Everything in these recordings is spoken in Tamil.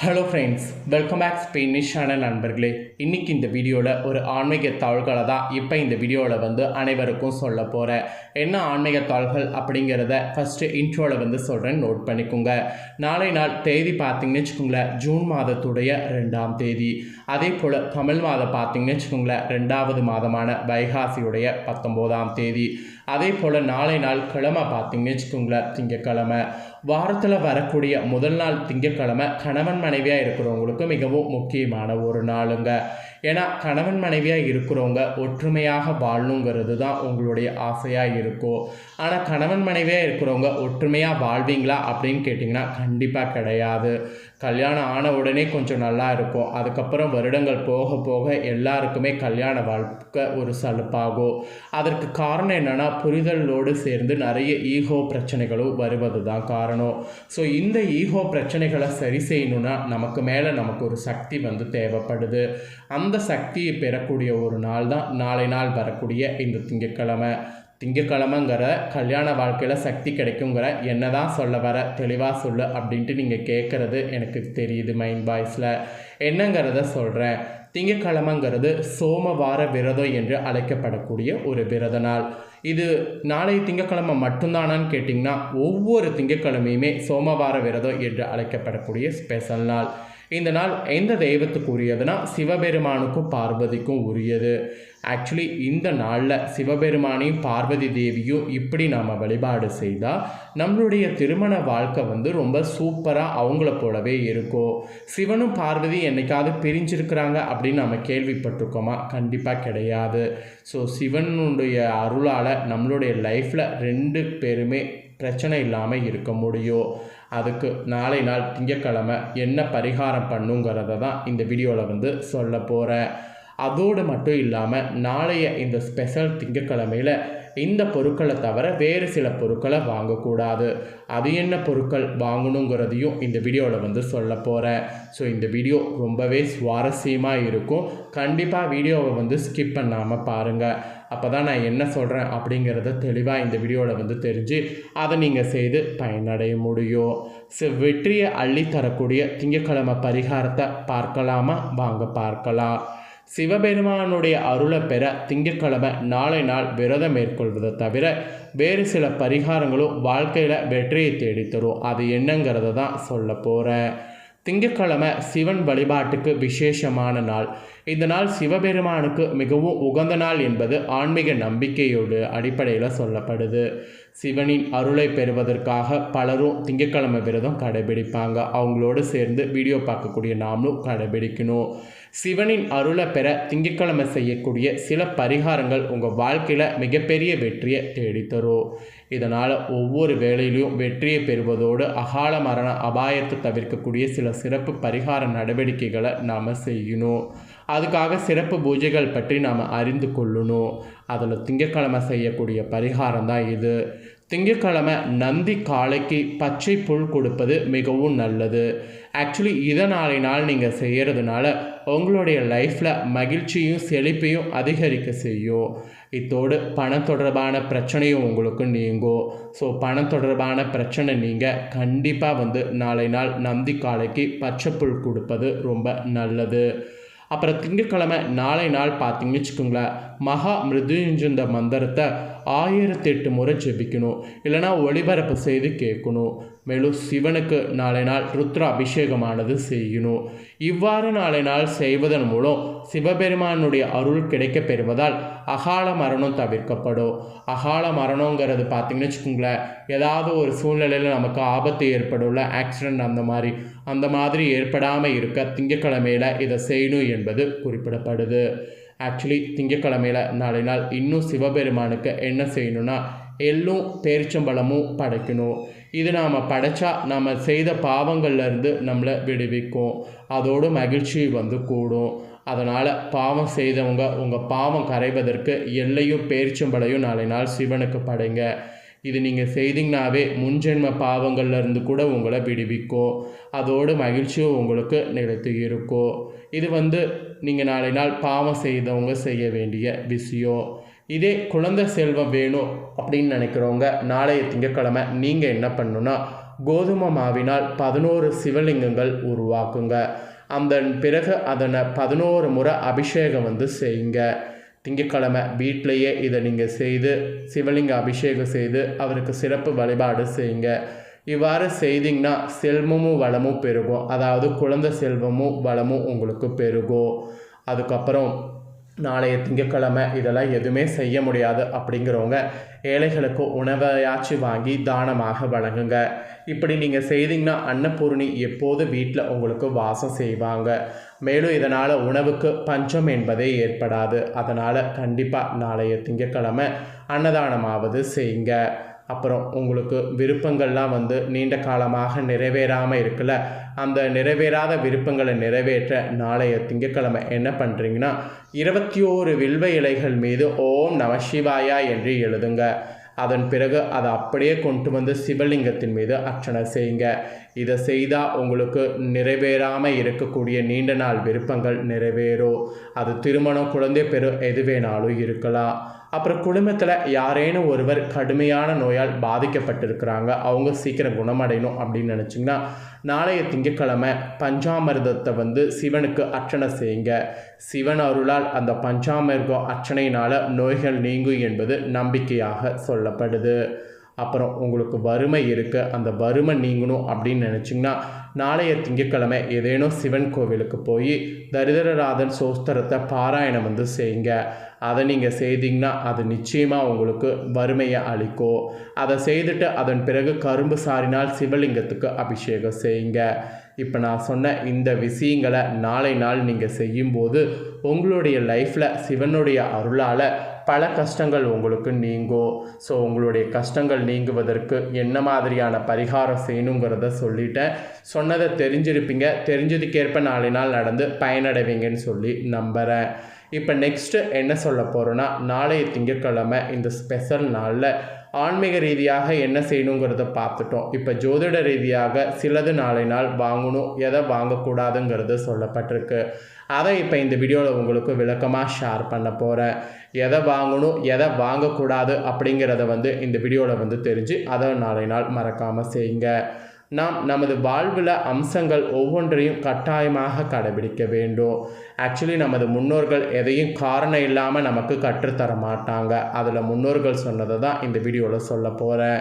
ஹலோ ஃப்ரெண்ட்ஸ் வெல்கம் பேக் ஸ்பெயினிஷான நண்பர்களே. இன்றைக்கி இந்த வீடியோவில் ஒரு ஆன்மீக தாள்களை தான் இப்போ இந்த வீடியோவில் வந்து அனைவருக்கும் சொல்ல போகிறேன் என்ன ஆன்மீக தாள்கள் அப்படிங்கிறத ஃபஸ்ட்டு இன்ட்ரோவில் வந்து சொல்கிறேன் நோட் பண்ணிக்கோங்க. நாளை நாள் தேதி பார்த்தீங்கன்னு வச்சுக்கோங்களேன் ஜூன் மாதத்துடைய ரெண்டாம் தேதி. அதே போல் தமிழ் மாதம் பார்த்தீங்கன்னு வச்சுக்கோங்களேன் ரெண்டாவது மாதமான வைகாசியுடைய பத்தொம்போதாம் தேதி. அதே போல் நாளை நாள் கிழமை பார்த்தீங்கன்னு வச்சுக்கோங்களேன் திங்கக்கிழமை. வாரத்தில் வரக்கூடிய முதல் நாள் திங்கக்கிழமை கணவன் மனைவியாக இருக்கிறவங்களுக்கு மிகவும் முக்கியமான ஒரு நாளுங்க. ஏன்னா கணவன் மனைவியாக இருக்கிறவங்க ஒற்றுமையாக வாழணுங்கிறது தான் உங்களுடைய ஆசையாக இருக்கும் ஆனால் கணவன் மனைவியாக இருக்கிறவங்க ஒற்றுமையாக வாழ்வீங்களா அப்படின்னு கேட்டிங்கன்னா கண்டிப்பாக கிடையாது. கல்யாணம் ஆன உடனே கொஞ்சம் நல்லா இருக்கும். அதுக்கப்புறம் வருடங்கள் போக போக எல்லாருக்குமே கல்யாண வாழ்க்கை ஒரு சலுப்பாகும். அதற்கு காரணம் என்னென்னா புரிதலோடு சேர்ந்து நிறைய ஈகோ பிரச்சனைகளும் வருவது தான் காரணம். ஸோ இந்த ஈகோ பிரச்சனைகளை சரி செய்யணும்னா நமக்கு மேலே நமக்கு ஒரு சக்தி வந்து தேவைப்படுது. அந்த சக்தியை பெறக்கூடிய ஒரு நாள் தான் நாளை நாள் வரக்கூடிய இந்த திங்கட்கிழமை. திங்கக்கிழமைங்கிற கல்யாண வாழ்க்கையில் சக்தி கிடைக்குங்கிற என்ன தான் சொல்ல வர தெளிவாக சொல்லு அப்படின்ட்டு நீங்கள் கேட்குறது எனக்கு தெரியுது மைண்ட் வாய்ஸில் என்னங்கிறத சொல்கிறேன் திங்கக்கிழமைங்கிறது சோமவார விரதம் என்று அழைக்கப்படக்கூடிய ஒரு விரத நாள். இது நாளை திங்கக்கிழமை மட்டும்தானான்னு கேட்டிங்கன்னா ஒவ்வொரு திங்கக்கிழமையுமே சோமவார விரதம் என்று அழைக்கப்படக்கூடிய ஸ்பெஷல் நாள். இந்த நாள் எந்த தெய்வத்துக்கு உரியதுன்னா சிவபெருமானுக்கும் பார்வதிக்கும் உரியது. ஆக்சுவலி இந்த நாளில் சிவபெருமானையும் பார்வதி தேவியும் இப்படி நாம் வழிபாடு செய்தால் நம்மளுடைய திருமண வாழ்க்கை வந்து ரொம்ப சூப்பராக அவங்கள போலவே இருக்கும் சிவனும் பார்வதி என்னைக்காவது பிரிஞ்சிருக்கிறாங்க அப்படின்னு நம்ம கேள்விப்பட்டிருக்கோமா? கண்டிப்பாக கிடையாது. ஸோ சிவனுடைய அருளால் நம்மளுடைய லைஃப்பில் ரெண்டு பேருமே பிரச்சனை இல்லாமல் இருக்க முடியும். அதுக்கு நாளை நாள் திங்கக்கிழமை என்ன பரிகாரம் பண்ணுங்கிறத தான் இந்த வீடியோவில் வந்து சொல்ல போகிறேன் அதோடு மட்டும் இல்லாமல் நாளைய இந்த ஸ்பெஷல் திங்கக்கிழமையில் இந்த பொருட்களை தவிர வேறு சில பொருட்களை வாங்கக்கூடாது. அது என்ன பொருட்கள் வாங்கணுங்கிறதையும் இந்த வீடியோவில் வந்து சொல்ல போகிறேன் ஸோ இந்த வீடியோ ரொம்பவே சுவாரஸ்யமாக இருக்கும். கண்டிப்பாக வீடியோவை வந்து ஸ்கிப் பண்ணாமல் பாருங்கள் அப்போ தான் நான் என்ன சொல்கிறேன் அப்படிங்கிறத தெளிவாக இந்த வீடியோவில் வந்து தெரிஞ்சு அதை நீங்கள் செய்து பயனடைய முடியும். ஸோ வெற்றியை அள்ளித்தரக்கூடிய திங்கக்கிழமை பரிகாரத்தை பார்க்கலாமா? வாங்க பார்க்கலாம். சிவபெருமானுடைய அருளை பெற திங்கட்கிழமை நாளை நாள் விரதம் மேற்கொள்வதை தவிர வேறு சில பரிகாரங்களும் வாழ்க்கையில் வெற்றியை தேடித்தரும். அது என்னங்கிறத தான் சொல்ல போகிறேன் திங்கட்கிழமை சிவன் வழிபாட்டுக்கு விசேஷமான நாள். இந்த நாள் சிவபெருமானுக்கு மிகவும் உகந்த நாள் என்பது ஆன்மீக நம்பிக்கையோடு அடிப்படையில் சொல்லப்படுது. சிவனின் அருளை பெறுவதற்காக பலரும் திங்கட்கிழமை விரதம் கடைபிடிப்பாங்க. அவங்களோடு சேர்ந்து வீடியோ பார்க்கக்கூடிய நாமளும் கடைபிடிக்கணும். சிவனின் அருளை பெற திங்கட்கிழமை செய்யக்கூடிய சில பரிகாரங்கள் உங்கள் வாழ்க்கையில் மிகப்பெரிய வெற்றியை தேடித்தரும். இதனால் ஒவ்வொரு வேலையிலையும் வெற்றியை பெறுவதோடு அகால மரண அபாயத்தை தவிர்க்கக்கூடிய சில சிறப்பு பரிகார நடவடிக்கைகளை நாம் செய்யணும். அதுக்காக சிறப்பு பூஜைகள் பற்றி நாம் அறிந்து கொள்ளணும். அதில் திங்கக்கிழமை செய்யக்கூடிய பரிகாரம் தான் இது. திங்கக்கிழமை நந்தி காளைக்கு பச்சை புல் கொடுப்பது மிகவும் நல்லது. ஆக்சுவலி இதனாலே நாள் நீங்கள் செய்கிறதுனால உங்களுடைய லைஃப்பில் மகிழ்ச்சியும் செழிப்பையும் அதிகரிக்க செய்யும். இத்தோடு பணம் தொடர்பான பிரச்சனையும் உங்களுக்கு நீங்கும் ஸோ பணம் தொடர்பான பிரச்சனை நீங்கள் கண்டிப்பாக வந்து நாளை நாள் நந்தி காளைக்கு பச்சை புல் கொடுப்பது ரொம்ப நல்லது. அப்புறம் திங்கட்கிழமை நாளை நாள் பார்த்தீங்கன்னு வச்சுக்கோங்களேன் மகா மிருதுஞ்சந்த மந்திரத்தை ஆயிரத்தி எட்டு முறை ஜெபிக்கணும். இல்லைனா ஒளிபரப்பு செய்து கேட்கணும். மேலும் சிவனுக்கு நாளை நாள் ருத்ர அபிஷேகமானது செய்யணும் இவ்வாறு நாளை நாள் செய்வதன் மூலம் சிவபெருமானுடைய அருள் கிடைக்க பெறுவதால் அகால மரணம் தவிர்க்கப்படும். அகால மரணங்கிறது பார்த்திங்கன்னு வச்சுக்கோங்களேன் ஏதாவது ஒரு சூழ்நிலையில் நமக்கு ஆபத்து ஏற்படும்ல ஆக்சிடெண்ட் அந்த மாதிரி அந்த மாதிரி ஏற்படாமல் இருக்க திங்கக்கிழமையில் இதை செய்யணும் என்பது குறிப்பிடப்படுது. ஆக்சுவலி திங்கக்கிழமையில் நாளை நாள் இன்னும் சிவபெருமானுக்கு என்ன செய்யணும்னா எள்ளும் பேரிச்சம்பழமும் படைக்கணும். இது நாம் படைச்சா நம்ம செய்த பாவங்கள்லேருந்து நம்மளை விடுவிக்கும். அதோடு மகிழ்ச்சி வந்து கூடும். அதனால் பாவம் செய்தவங்க உங்கள் பாவம் கரைவதற்கு எல்லையும் பேரிச்சம்பழையும் நாளை நாள் சிவனுக்கு படைங்க. இது நீங்கள் செய்தீங்கனாவே முன்ஜென்ம பாவங்கள்லேருந்து கூட உங்களை விடுவிக்கும். அதோடு மகிழ்ச்சியும் உங்களுக்கு நிலைத்து இருக்கும். இது வந்து நீங்கள் நாளை நாள் பாவம் செய்தவங்க செய்ய வேண்டிய விஷயம். இதே குழந்தை செல்வம் வேணும் அப்படின்னு நினைக்கிறவங்க நாளைய திங்கட்கிழமை நீங்கள் என்ன பண்ணணுன்னா கோதுமை மாவினால் பதினோரு சிவலிங்கங்கள் உருவாக்குங்க. அந்த பிறகு அதனை பதினோரு முறை அபிஷேகம் வந்து செய்யுங்க. திங்கக்கிழமை வீட்டிலையே இதை நீங்கள் செய்து சிவலிங்க அபிஷேகம் செய்து அவருக்கு சிறப்பு வழிபாடு செய்யுங்க. இவ்வாறு செய்தீங்கன்னா செல்வமும் வளமும் பெருகும். அதாவது குழந்தை செல்வமும் வளமும் உங்களுக்கு பெருகும். அதுக்கப்புறம் நாளைய திங்கக்கிழமை இதெல்லாம் எதுவுமே செய்ய முடியாது அப்படிங்கிறவங்க ஏழைகளுக்கு உணவையாச்சும் வாங்கி தானமாக வழங்குங்க. இப்படி நீங்கள் செய்தீங்கன்னா அன்னபூர்ணி எப்போது வீட்டில் உங்களுக்கு வாசம் செய்வாங்க. மேலும் இதனால் உணவுக்கு பஞ்சம் என்பதே ஏற்படாது. அதனால் கண்டிப்பாக நாளைய திங்கக்கிழமை அன்னதானமாவது செய்யுங்க. அப்புறம் உங்களுக்கு விருப்பங்கள்லாம் வந்து நீண்ட காலமாக நிறைவேறாமல் இருக்குல்ல? அந்த நிறைவேறாத விருப்பங்களை நிறைவேற்ற நாளைய திங்கட்கிழமை என்ன பண்ணுறீங்கன்னா இருபத்தி ஓரு வில்வ இலைகள் மீது ஓம் நம சிவாயா என்று எழுதுங்க. அதன் பிறகு அதை அப்படியே கொண்டு வந்து சிவலிங்கத்தின் மீது அர்ச்சனை செய்யுங்க. இதை செய்தால் உங்களுக்கு நிறைவேறாமல் இருக்கக்கூடிய நீண்ட நாள் விருப்பங்கள் நிறைவேறும். அது திருமணம் குழந்தை பெரு எது வேணாலும் இருக்கலாம். அப்புறம் குடும்பத்தில் யாரேனும் ஒருவர் கடுமையான நோயால் பாதிக்கப்பட்டிருக்கிறாங்க. அவங்க சீக்கிரம் குணமடையணும் அப்படின்னு நினச்சிங்கன்னா நாளைய திங்கட்கிழமை பஞ்சாமிர்தத்தை வந்து சிவனுக்கு அர்ச்சனை செய்யுங்க. சிவன் அருளால் அந்த பஞ்சாமிர்தம் அர்ச்சனையினால் நோய்கள் நீங்கும் என்பது நம்பிக்கையாக சொல்லப்படுது. அப்புறம் உங்களுக்கு வறுமை இருக்குது அந்த வறுமை நீங்கணும் அப்படின்னு நினச்சிங்கன்னா நாளைய திங்கட்கிழமை ஏதேனும் சிவன் கோவிலுக்கு போய் தரிதரராதன் சோஸ்திரத்தை பாராயணம் வந்து செய்யுங்க. அதை நீங்கள் செய்தீங்கன்னா அது நிச்சயமாக உங்களுக்கு வறுமையை அளிக்கும். அதை செய்துட்டு அதன் பிறகு கரும்பு சாரினால் சிவலிங்கத்துக்கு அபிஷேகம் செய்யுங்க. இப்போ நான் சொன்ன இந்த விஷயங்களை நாளை நாள் நீங்கள் செய்யும்போது உங்களுடைய லைஃப்பில் சிவனுடைய அருளால் பல கஷ்டங்கள் உங்களுக்கு நீங்கும் ஸோ உங்களுடைய கஷ்டங்கள் நீங்குவதற்கு என்ன மாதிரியான பரிகாரம் செய்யணுங்கிறத சொல்லிட்டேன். சொன்னதை தெரிஞ்சிருப்பீங்க. தெரிஞ்சதுக்கேற்ப நாளை நாள் நடந்து பயனடைவீங்கன்னு சொல்லி நம்புகிறேன் இப்போ நெக்ஸ்ட்டு என்ன சொல்ல போகிறோன்னா நாளைய திங்கட்கிழமை இந்த ஸ்பெஷல் நாளில் ஆன்மீக ரீதியாக என்ன செய்யணுங்கிறத பார்த்துட்டோம். இப்போ ஜோதிட ரீதியாக சிலது நாளை நாள் வாங்கணும். எதை வாங்கக்கூடாதுங்கிறது சொல்லப்பட்டிருக்கு. அதை இப்போ இந்த வீடியோவில் உங்களுக்கு விளக்கமாக ஷேர் பண்ண போகிறேன் எதை வாங்கணும் எதை வாங்கக்கூடாது அப்படிங்கிறத வந்து இந்த வீடியோவில் வந்து தெரிஞ்சு அதை நாளை நாள் மறக்காமல் செய்யுங்க. நாம் நமது வாழ்வில் அம்சங்கள் ஒவ்வொன்றையும் கட்டாயமாக கடைபிடிக்க வேண்டும். ஆக்சுவலி நமது முன்னோர்கள் எதையும் காரணம் இல்லாமல் நமக்கு கற்றுத்தர மாட்டாங்க அதில் முன்னோர்கள் சொன்னதை தான் இந்த வீடியோவில் சொல்ல போகிறேன்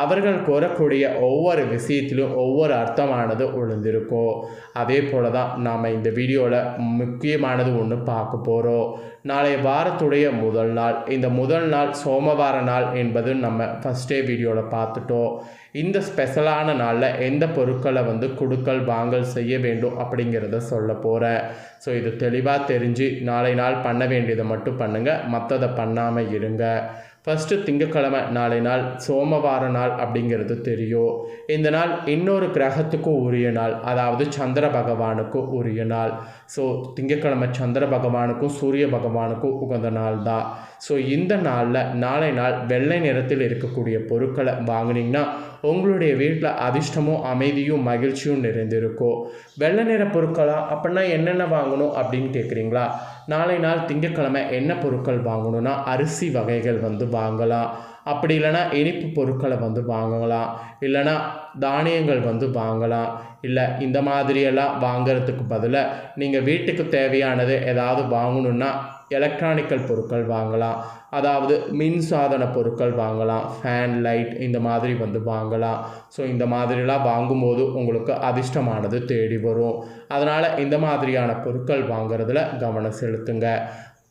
அவர்கள் கூறக்கூடிய ஒவ்வொரு விஷயத்திலும் ஒவ்வொரு அர்த்தமானது ஒழுந்திருக்கும் அதே போல தான் நாம் இந்த வீடியோவில் முக்கியமானது ஒன்று பார்க்க போகிறோம் நாளை வாரத்துடைய முதல் நாள். இந்த முதல் நாள் சோமவார நாள் என்பது நம்ம ஃபஸ்ட்டே வீடியோவில் பார்த்துட்டோம். இந்த ஸ்பெஷலான நாளில் எந்த பொருட்களை வந்து கொடுக்கல் வாங்கல் செய்ய வேண்டும் அப்படிங்கிறத சொல்ல போகிறேன் ஸோ இது தெளிவாக தெரிஞ்சு நாளை நாள் பண்ண வேண்டியதை மட்டும் பண்ணுங்கள் மற்றதை பண்ணாமல் இருங்க. ஃபஸ்ட்டு திங்கக்கிழமை நாளை நாள் சோமவார நாள் அப்படிங்கிறது தெரியும். இந்த நாள் இன்னொரு கிரகத்துக்கும் உரிய நாள் அதாவது சந்திர பகவானுக்கும் உரிய நாள். ஸோ திங்கக்கிழமை சந்திர பகவானுக்கும் சூரிய பகவானுக்கும் உகந்த நாள் தான். ஸோ இந்த நாளில் நாளை நாள் வெள்ளை நிறத்தில் இருக்கக்கூடிய பொருட்களை வாங்கினீங்கன்னா உங்களுடைய வீட்டில் அதிர்ஷ்டமும் அமைதியும் மகிழ்ச்சியும் நிறைந்திருக்கும் வெள்ளை நிற பொருட்களா? அப்படின்னா என்னென்ன வாங்கணும் அப்படின்னு கேட்குறீங்களா? நாளை நாள் திங்கட்கிழமை என்ன பொருட்கள் வாங்கணும்னா அரிசி வகைகள் வந்து வாங்கலாம். அப்படி இல்லைன்னா இனிப்பு பொருட்களை வந்து வாங்கலாம். இல்லைன்னா தானியங்கள் வந்து வாங்கலாம். இல்லை இந்த மாதிரியெல்லாம் வாங்கிறதுக்கு பதிலாக நீங்கள் வீட்டுக்கு தேவையானது ஏதாவது வாங்கணுன்னா எலக்ட்ரானிக்கல் பொருட்கள் வாங்கலாம். அதாவது மின் சாதன பொருட்கள் வாங்கலாம். ஃபேன் லைட் இந்த மாதிரி வந்து வாங்கலாம். ஸோ இந்த மாதிரிலாம் வாங்கும்போது உங்களுக்கு அதிர்ஷ்டமானது தேடி வரும். அதனால் இந்த மாதிரியான பொருட்கள் வாங்குறதுல கவனம் செலுத்துங்க.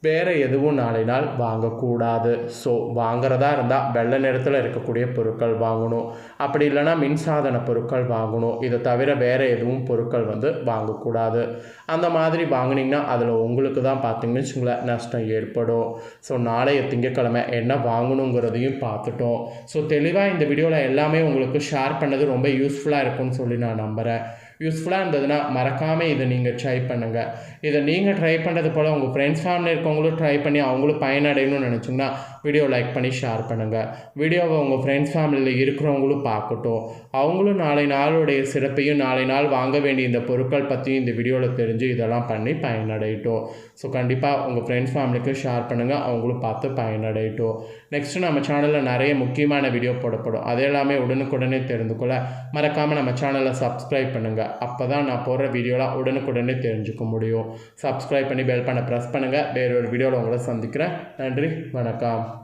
வேறு எதுவும் நாளை நாள் வாங்கக்கூடாது. ஸோ வாங்குறதா இருந்தால் வெள்ளை நிறத்தில் இருக்கக்கூடிய பொருட்கள் வாங்கணும். அப்படி இல்லைன்னா மின்சாதன பொருட்கள் வாங்கணும். இதை தவிர வேறு எதுவும் பொருட்கள் வந்து வாங்கக்கூடாது. அந்த மாதிரி வாங்கினீங்கன்னா அதில் உங்களுக்கு தான் பார்த்தீங்கன்னு வச்சுங்களேன் நஷ்டம் ஏற்படும். ஸோ நாளைய திங்கக்கிழமை என்ன வாங்கணுங்கிறதையும் பார்த்துட்டோம். ஸோ தெளிவாக இந்த வீடியோவில் எல்லாமே உங்களுக்கு ஷேர் பண்ணது ரொம்ப யூஸ்ஃபுல்லாக இருக்கும்னு சொல்லி நான் நம்புகிறேன் யூஸ்ஃபுல்லாக இருந்ததுன்னா மறக்காமல் இதை நீங்கள் ட்ரை பண்ணுங்கள் இதை நீங்கள் ட்ரை பண்ணுறது போல் உங்கள் ஃப்ரெண்ட்ஸ் ஃபேமிலி இருக்கவங்களும் ட்ரை பண்ணி அவங்களும் பயனடையணும்னு நினச்சிங்கன்னா வீடியோ லைக் பண்ணி ஷேர் பண்ணுங்கள் வீடியோவை உங்கள் ஃப்ரெண்ட்ஸ் ஃபேமிலியில் இருக்கிறவங்களும் பார்க்கட்டும். அவங்களும் நாளை நாளுடைய சிறப்பையும் நாளை நாள் வாங்க வேண்டிய இந்த பொருட்கள் பற்றியும் இந்த வீடியோவில் தெரிஞ்சு இதெல்லாம் பண்ணி பயனடையட்டும். ஸோ கண்டிப்பாக உங்கள் ஃப்ரெண்ட்ஸ் ஃபேமிலிக்கு ஷேர் பண்ணுங்கள் அவங்களும் பார்த்து பயனடையட்டும். நெக்ஸ்ட்டு நம்ம சேனலில் நிறைய முக்கியமான வீடியோ போடப்படும். அது எல்லாமே உடனுக்குடனே தெரிந்து கொள்ள மறக்காமல் நம்ம சேனலை சப்ஸ்கிரைப் பண்ணுங்கள் அப்போ தான் நான் போடுற வீடியோலாம் உடனுக்குடனே தெரிஞ்சுக்க முடியும். சப்ஸ்கிரைப் பண்ணி பெல் பண்ண ப்ரெஸ் பண்ணுங்கள் வேறொரு வீடியோவில் உங்களை சந்திக்கிறேன். நன்றி. வணக்கம்.